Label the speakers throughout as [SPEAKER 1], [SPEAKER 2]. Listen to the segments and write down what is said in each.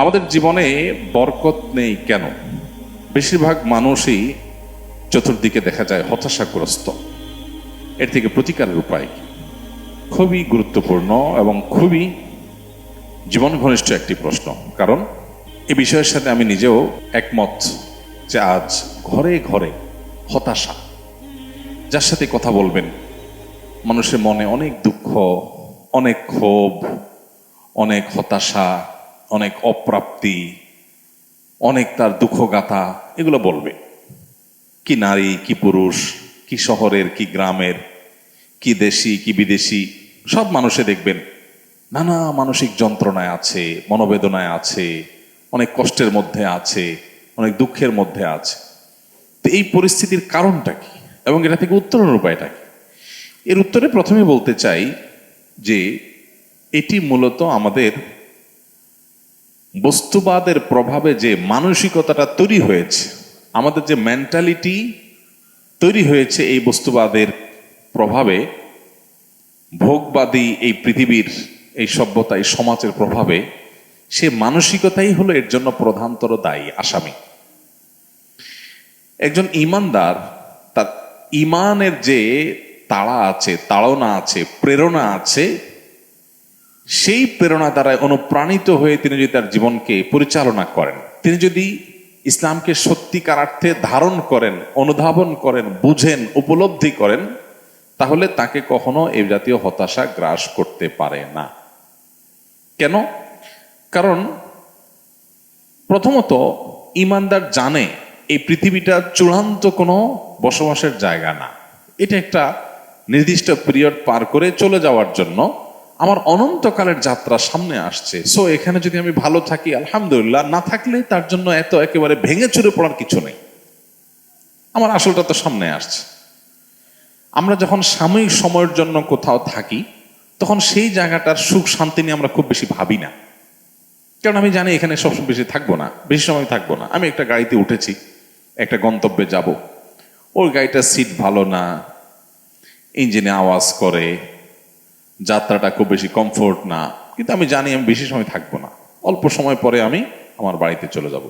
[SPEAKER 1] আমাদের জীবনে বরকত নেই কেন? বেশিরভাগ মানুষই চতুর্দিকে দেখা যায় হতাশাগ্রস্ত। এর থেকে প্রতিকারের উপায়? খুবই গুরুত্বপূর্ণ এবং খুবই জীবন ঘনিষ্ঠ একটি প্রশ্ন। কারণ এ বিষয়ের সাথে আমি নিজেও একমত যে আজ ঘরে ঘরে হতাশা, যার সাথে কথা বলবেন, মানুষের মনে অনেক দুঃখ, অনেক ক্ষোভ, অনেক হতাশা অনেক অপ্রাপ্তি, অনেক তার দুঃখগাথা, এগুলো বলবে। কি নারী, কি পুরুষ, কি শহরের, কি গ্রামের, কি দেশি, কি বিদেশি, সব মানুষে দেখবেন নানা মানসিক যন্ত্রণায় আছে, মনোবেদনায় আছে, অনেক কষ্টের মধ্যে আছে, অনেক দুঃখের মধ্যে আছে। তো এই পরিস্থিতির কারণটা কি? এবং এটা থেকে উত্তরণের উপায়টা কি? এর উত্তরে প্রথমে বলতে চাই যে এটি মূলত আমাদের বস্তুবাদের প্রভাবে যে মানসিকতাটা তৈরি হয়েছে, আমাদের যে মেন্টালিটি তৈরি হয়েছে এই বস্তুবাদের প্রভাবে, ভোগবাদী এই পৃথিবীর এই সভ্যতা, এই সমাজের প্রভাবে, সে মানসিকতাই হলো এর জন্য প্রধানতর দায়ী, আসামি। একজন ইমানদার, তার ইমানের যে তাড়া আছে, তাড়না আছে, প্রেরণা আছে সেই প্রেরণা দ্বারা অনুপ্রাণিত হয়ে তিনি যদি তার জীবনকে পরিচালনা করেন, তিনি যদি ইসলামকে সত্যিকার অর্থে ধারণ করেন, অনুধাবন করেন, বুঝেন, উপলব্ধি করেন, তাহলে তাকে কখনো এই জাতীয় হতাশা গ্রাস করতে পারে না। কেন? কারণ প্রথমত ইমানদার জানে এই পৃথিবীটা চূড়ান্ত কোনো বসবাসের জায়গা না। এটা একটা নির্দিষ্ট পিরিয়ড পার করে চলে যাওয়ার জন্য আমার অনন্তকালের যাত্রা সামনে আসছে। সো এখানে যদি আমি ভালো থাকি, আলহামদুলিল্লাহ, না থাকলে তার জন্য এত একেবারে ভেঙে চুরে পড়ার কিছু নেই। আমার আসলটা তো সামনে আসছে। আমরা যখন সাময়িক সময়ের জন্য কোথাও থাকি, তখন সেই জায়গাটার সুখ শান্তি নিয়ে আমরা খুব বেশি ভাবি না। কারণ আমি জানি এখানে সবসময় বেশি থাকব না, বেশি সময় থাকব না। আমি একটা গাড়িতে উঠেছি, একটা গন্তব্যে যাব। ওর গাড়িটার সিট ভালো না ইঞ্জিনে আওয়াজ করে যাত্রাটা খুব বেশি কমফোর্ট না। কিন্তু আমি জানি আমি বেশি সময় থাকব না। অল্প সময় পরে আমি আমার বাড়িতে চলে যাব।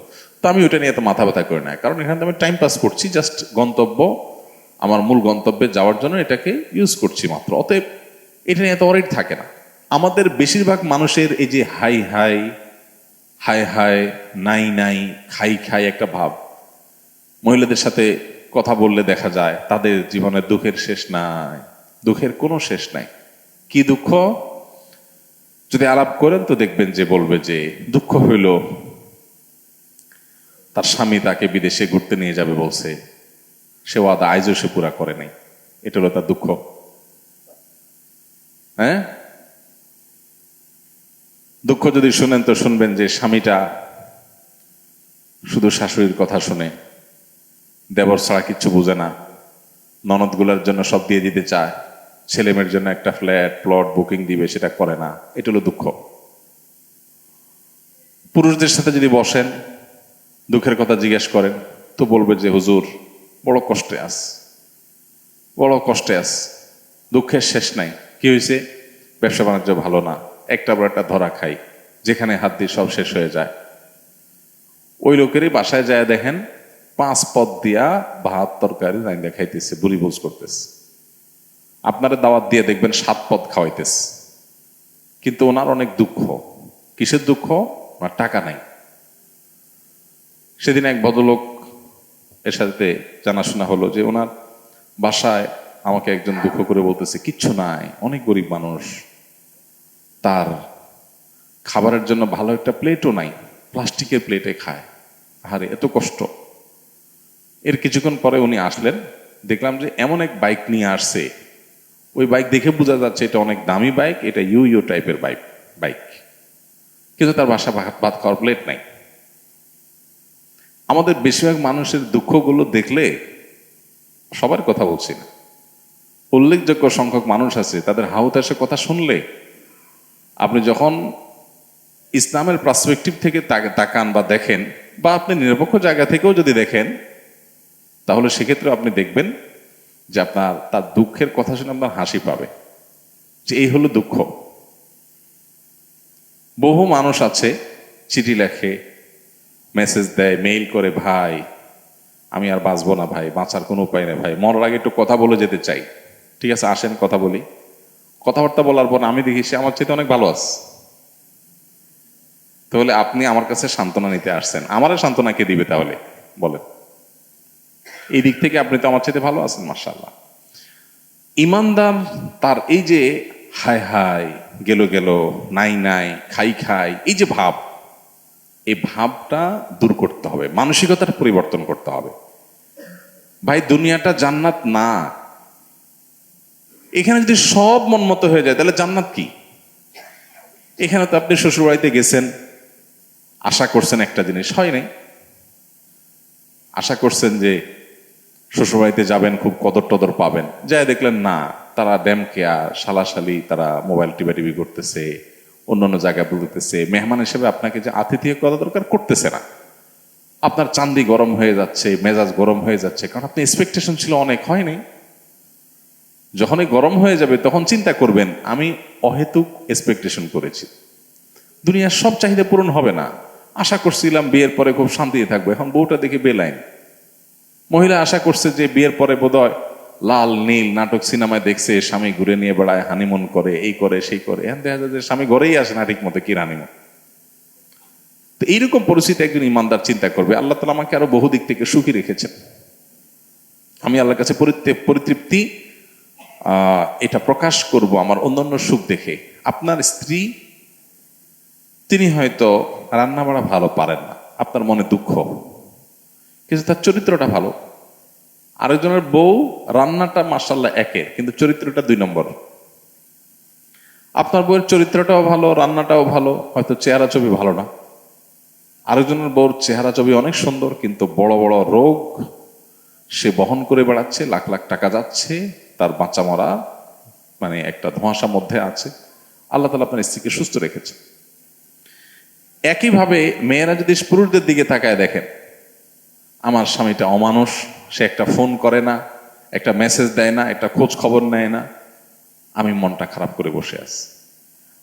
[SPEAKER 1] তো আমি ওটা নিয়ে এত মাথা ব্যথা করে না কারণ এখানে আমি টাইম পাস করছি জাস্ট গন্তব্য, আমার মূল গন্তব্যে যাওয়ার জন্য এটাকে ইউজ করছি মাত্র। অতএব এটা নিয়ে এত অরিট থাকে না। আমাদের বেশিরভাগ মানুষের এই যে হাই হাই হাই হাই, নাই নাই, খাই খাই একটা ভাব। মহিলাদের সাথে কথা বললে দেখা যায়, তাদের জীবনের দুঃখের শেষ নাই। দুঃখের কোনো শেষ নাই। কি দুঃখ? যদি আলাপ করেন তো দেখবেন যে বলবে যে দুঃখ হইল, তার স্বামী তাকে বিদেশে ঘুরতে নিয়ে যাবে বলছে। সে ওয়াদা আইজও সে পুরা করে নাই। এটা হলো তার দুঃখ। হ্যাঁ? দুঃখ যদি শুনেন তো শুনবেন যে স্বামীটা শুধু শাশুড়ির কথা শুনে, দেবর ছাড়া কিচ্ছু বুঝে না, ননদগুলোর জন্য সব দিয়ে দিতে চায়। ছেলে মেয়ের জন্য একটা ফ্ল্যাট প্লট বুকিং দিবে, সেটা করে না। এটা হলো দুঃখ। পুরুষদের সাথে যদি বসেন, দুঃখের কথা জিজ্ঞেস করেন, তো বলবে যে, হুজুর, বড় কষ্টে আস। বড় কষ্টে আস। দুঃখের শেষ নাই। কি হয়েছে? ব্যবসা বাণিজ্য ভালো না। একটা বড় একটা ধরা খাই। যেখানে হাত দিয়ে সব শেষ হয়ে যায়। ওই লোকেরই বাসায় যায় দেখেন, পাঁচ পদ দিয়া ভাত তরকারি রাইন্দা খাইতেছে, বুড়ি বুঝ করতেছে। আপনারা দাওয়াত দিয়ে দেখবেন সাত পদ খাওয়াইতেছে। কিন্তু ওনার অনেক দুঃখ। কিসের দুঃখ? ওনার টাকা নাই। সেদিন এক ভদ্রলোক এর সাথে জানাশোনা হলো যে ওনার বাসায় আমাকে একজন দুঃখ করে বলতেছে, কিচ্ছু নাই, অনেক গরিব মানুষ। তার খাবারের জন্য ভালো একটা প্লেটও নাই, প্লাস্টিকের প্লেটে খায়। আরে এত কষ্ট। এর কিছুক্ষণ পরে উনি আসলেন, দেখলাম যে এমন এক বাইক নিয়ে আসছে ওই বাইক দেখে বোঝা যাচ্ছে এটা অনেক দামি বাইক এটা ইউ ইউ টাইপের বাইক বাইক কিন্তু তার বাসা ভাত খাওয়ার প্লেট নাই। আমাদের বেশিরভাগ মানুষের দুঃখগুলো দেখলে সবার কথা বলছি না। উল্লেখযোগ্য সংখ্যক মানুষ আছে, তাদের হাউতাসের কথা শুনলে আপনি যখন ইসলামের পার্সপেক্টিভ থেকে তাকান বা দেখেন, বা আপনি নিরপেক্ষ জায়গা থেকেও যদি দেখেন, তাহলে সেক্ষেত্রে আপনি দেখবেন যে আপনার, তার দুঃখের কথা শুনে আপনার হাসি পাবে। যে এই হলো দুঃখ। বহু মানুষ আছে, চিঠি লেখে, মেসেজ দেয়, মেইল করে, ভাই, আমি আর বাঁচবো না ভাই, বাঁচার কোনো উপায় নেই ভাই, মরার আগে একটু কথা বলে যেতে চাই। ঠিক আছে, আসেন, কথা বলি। কথাবার্তা বলার পর আমি দেখি সে আমার চাইতে অনেক ভালো আছে। তাহলে আপনি আমার কাছে সান্ত্বনা নিতে আসছেন। আমারও সান্ত্বনা কে দিবে তাহলে? বলেন। এই দিক থেকে আপনি তো আমার চাইতে ভালো আছেন মার্শাল্লাহ ইমানদার তার এই যে হায় হায় গেল গেল, নাই নাই, খাই খাই, এই যে ভাব, এই ভাবটা দূর করতে হবে, মানসিকতার পরিবর্তন করতে হবে। ভাই, দুনিয়াটা জান্নাত না। এখানে যদি সব মন মতো হয়ে যায়, তাহলে জান্নাত কি? এখানে তো আপনি শ্বশুরবাড়িতে গেছেন, আশা করছেন একটা জিনিস, হয় নাই? আশা করছেন যে শ্বশুরবাড়িতে যাবেন, খুব কদর টদর পাবেন। যাই দেখলেন, না, তারা ড্যাম কেয়ার শালাশালি, তারা মোবাইল টিভা টিভি করতেছে, অন্যান্য জায়গায় বলতেছে। মেহমান হিসেবে আপনাকে যে আতিথিয় করা দরকার করতেছে না। আপনার চান্দি গরম হয়ে যাচ্ছে, মেজাজ গরম হয়ে যাচ্ছে, কারণ আপনি এক্সপেকটেশন ছিল অনেক, হয়নি? যখনই গরম হয়ে যাবে, তখন চিন্তা করবেন, আমি অহেতুক এক্সপেকটেশন করেছি। দুনিয়ার সব চাহিদা পূরণ হবে না। আশা করছিলাম বিয়ের পরে খুব শান্তিতে থাকব, এখন বউটা দেখে বেলাইন। মহিলা আশা করছে যে বিয়ের পরে বোধহয় লাল, নীল নাটক সিনেমায় দেখছে, স্বামী ঘুরে নিয়ে বেড়ায়, হানিমুন করে, এই করে, সেই করে। এখন দেখা যায় যে স্বামী ঘরেই আসে না ঠিক মতো কি হানিমুন তো এইরকম পরিস্থিতি একজন ইমানদার চিন্তা করবে, আল্লাহ তালা আমাকে আরও বহু দিক থেকে সুখী রেখেছেন। আমি আল্লাহর কাছে পরিতৃপ্তি এটা প্রকাশ করব আমার অন্যান্য সুখ দেখে। আপনার স্ত্রী, তিনি হয়তো রান্না বাড়া ভালো পারেন না। আপনার মনে দুঃখ। কিন্তু তার চরিত্রটা ভালো। আরেকজনের বউ, রান্নাটা মার্শাল্লাহ একের কিন্তু চরিত্রটা দুই নম্বর। আপনার বউয়ের চরিত্রটাও ভালো, রান্নাটাও ভালো, হয়তো চেহারা ছবি ভালো না। আরেকজনের বউর চেহারা ছবি অনেক সুন্দর, কিন্তু বড় বড় রোগ সে বহন করে বেড়াচ্ছে, লাখ লাখ টাকা যাচ্ছে, তার বাঁচা মরা মানে একটা ধোঁয়াশা মধ্যে আছে। আল্লাহ তালা আপনার স্ত্রীকে সুস্থ রেখেছে। একইভাবে মেয়েরা যদি পুরুষদের দিকে তাকায় দেখেন আমার স্বামীটা অমানুষ, সে একটা ফোন করে না, একটা মেসেজ দেয় না, একটা খোঁজ খবর নেয় না। আমি মনটা খারাপ করে বসে আছি।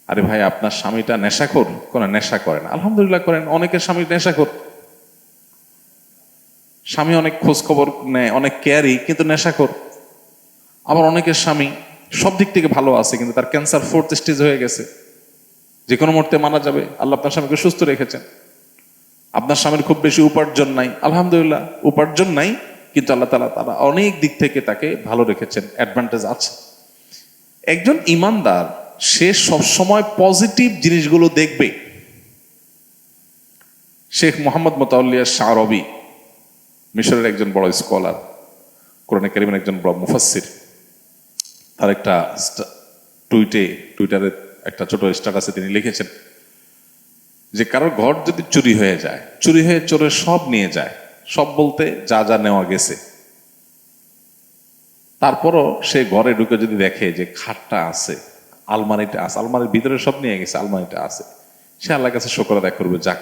[SPEAKER 1] আরে ভাই, আপনার স্বামীটা নেশাখোর? কোন নেশা করে না। আলহামদুলিল্লাহ করেন, অনেকের স্বামী নেশাখোর। স্বামী অনেক খোঁজ খবর নেয়, অনেক কেয়ারি কিন্তু নেশাখোর। আবার অনেকের স্বামী সব দিক থেকে ভালো আছে, কিন্তু তার ক্যান্সার ফোর্থ স্টেজ হয়ে গেছে। যে কোনো মুহূর্তে মারা যাবে। আল্লাহ আপনার স্বামীকে সুস্থ রেখেছেন। আপনার স্বামীর খুব বেশি উপার্জন নাই। আলহামদুলিল্লাহ, উপার্জন নাই, কিন্তু আল্লাহ তালা তারা অনেক দিক থেকে তাকে ভালো রেখেছেন অ্যাডভান্টেজ আছে। একজন ইমানদার, সে সবসময় পজিটিভ জিনিসগুলো দেখবে। শেখ মোহাম্মদ মোতাউল্লিয়া শাহরবি, মিশরের একজন বড় স্কলার কোরআনে কারিমের একজন বড় মুফাসির তার একটা টুইটে টুইটারে একটা ছোট স্ট্যাটাসে তিনি লিখেছেন যে কারোর ঘর যদি চুরি হয়ে যায়, চুরি হয়ে চোরে সব নিয়ে যায়, সব বলতে যা যা নেওয়া গেছে। তারপরও সে ঘরে ঢুকে যদি দেখে যে খাটটা আছে, আলমারিটা আছে, আলমারির ভিতরে সব নিয়ে গেছে, আলমারিটা আছে, সে আল্লাহর কাছে শকর আদায় করবে, যাক,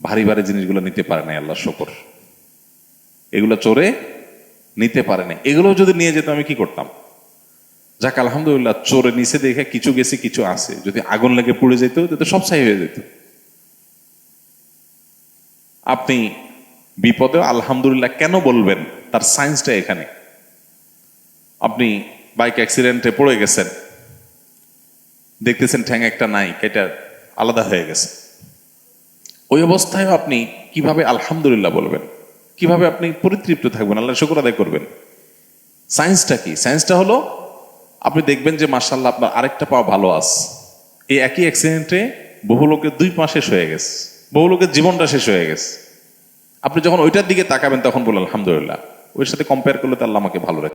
[SPEAKER 1] ভারী ভারী জিনিসগুলো নিতে পারে না আল্লাহ শকর। এগুলো চোরে নিতে পারে না এগুলো যদি নিয়ে যেত, আমি কি করতাম? যাক, আলহামদুলিল্লাহ, চোরে নিচে দেখে কিছু গেছে, কিছু আছে। যদি আগুন লেগে পুড়ে যেত, তাতে সব ছাই হয়ে যেত। আপনি বিপদে আলহামদুলিল্লাহ কেন বলবেন? তার সায়েন্সটা এখানে। আপনি বাইক অ্যাক্সিডেন্টে পড়ে গেছেন। দেখতেছেন ঠ্যাং একটা নাই এটা আলাদা হয়ে গেছে। ওই অবস্থায় আপনি কীভাবে আলহামদুলিল্লাহ বলবেন? কীভাবে আপনি পরিতৃপ্ত থাকবেন? আল্লাহ শুক্র আদায় করবেন। সায়েন্সটা কি? সায়েন্সটা হলো, আপনি দেখবেন যে মার্শাল্লাহ আপনার আরেকটা পাওয়া ভালো আছে। এই একই অ্যাক্সিডেন্টে বহু লোকের দুই পা শেষ হয়ে গেছে। বহু লোকের জীবনটা শেষ হয়ে গেছে। আপনি যখন ওইটার দিকে তাকাবেন, তখন বললেন, আলহামদুলিল্লাহ। ওর সাথে কম্পেয়ার করলে তো আল্লাহ আমাকে ভালো রাখে।